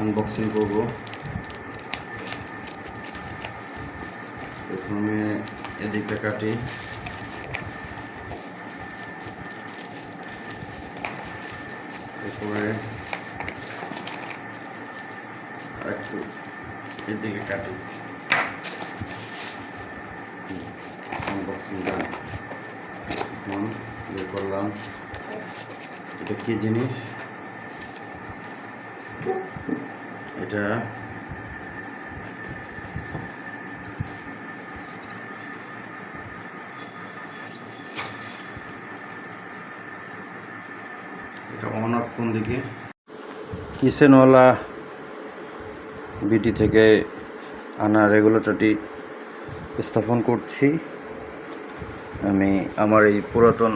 Unboxing করব। প্রথমে এদিকটা কাটি। এরপরে একটু এদিকে কাটি। আনবক্সিং ডান এখন বের করলাম। এটা কি জিনিস? এটা এটা কোন কিচেনওয়ালা বিটি থেকে আনা রেগুলেটরটি স্থাপন করছি। আমি আমার এই পুরাতন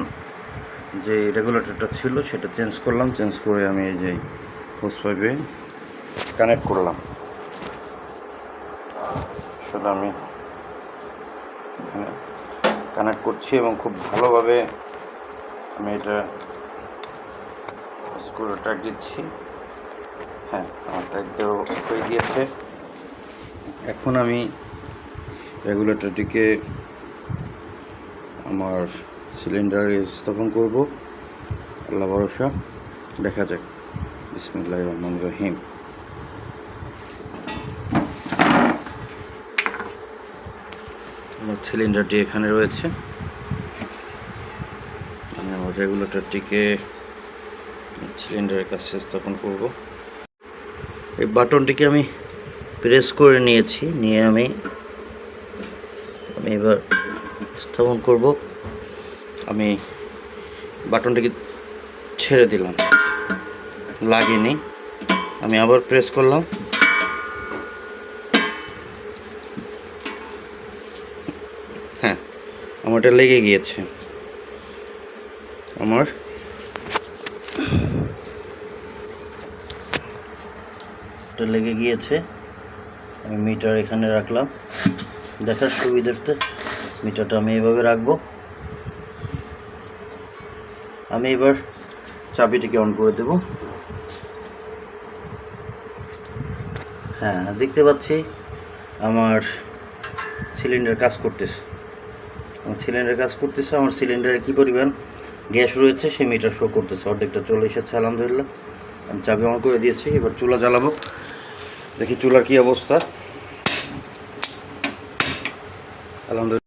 যে রেগুলেটরটা ছিল, সেটা চেঞ্জ করলাম। চেঞ্জ করে আমি এই যে হোস পাইপে কানেক্ট করলাম। আসলে আমি কানেক্ট করছি এবং খুব ভালোভাবে আমি এটা স্ক্রুটা টাইট দিচ্ছি। হ্যাঁ আমার টাইট দেওয়া হয়ে গিয়েছে। এখন আমি রেগুলেটরটিকে আমার সিলিন্ডারে স্থাপন করব। আল্লাহ ভরসা। দেখা যাক। বিসমিল্লাহ রহমান রহিম। আমার সিলিন্ডারটি এখানে রয়েছে। আমি আমার রেগুলেটরটিকে সিলিন্ডারের কাছে স্থাপন করব। এই বাটনটিকে আমি প্রেস করে নিয়েছি, নিয়ে আমি আমি এবার স্থাপন করব। আমি বাটনটিকে ছেড়ে দিলাম। লাগেনি আমি আবার প্রেস করলাম। হ্যাঁ আমার এটা লেগে গিয়েছে। আমার লেগে গিয়েছে। আমি মিটার এখানে রাখলাম। দেখার সুবিধার্থে মিটারটা আমি এভাবে রাখব। আমি এবার চাবিটিকে অন করে দেব। হ্যাঁ দেখতে পাচ্ছি আমার সিলিন্ডার কাজ করতেছে। সিলিন্ডার কাজ করতেছে, আমার সিলিন্ডারে কি পরিমাণ গ্যাস রয়েছে সে মিটার শো করতেছে। অর্ধেকটা চলে এসেছে, আলহামদুলিল্লাহ। আমি চাবি অন করে দিয়েছি, এবার চুলা জ্বালাবো। দেখি চুলার কি অবস্থা। আলহামদুলিল্লাহ।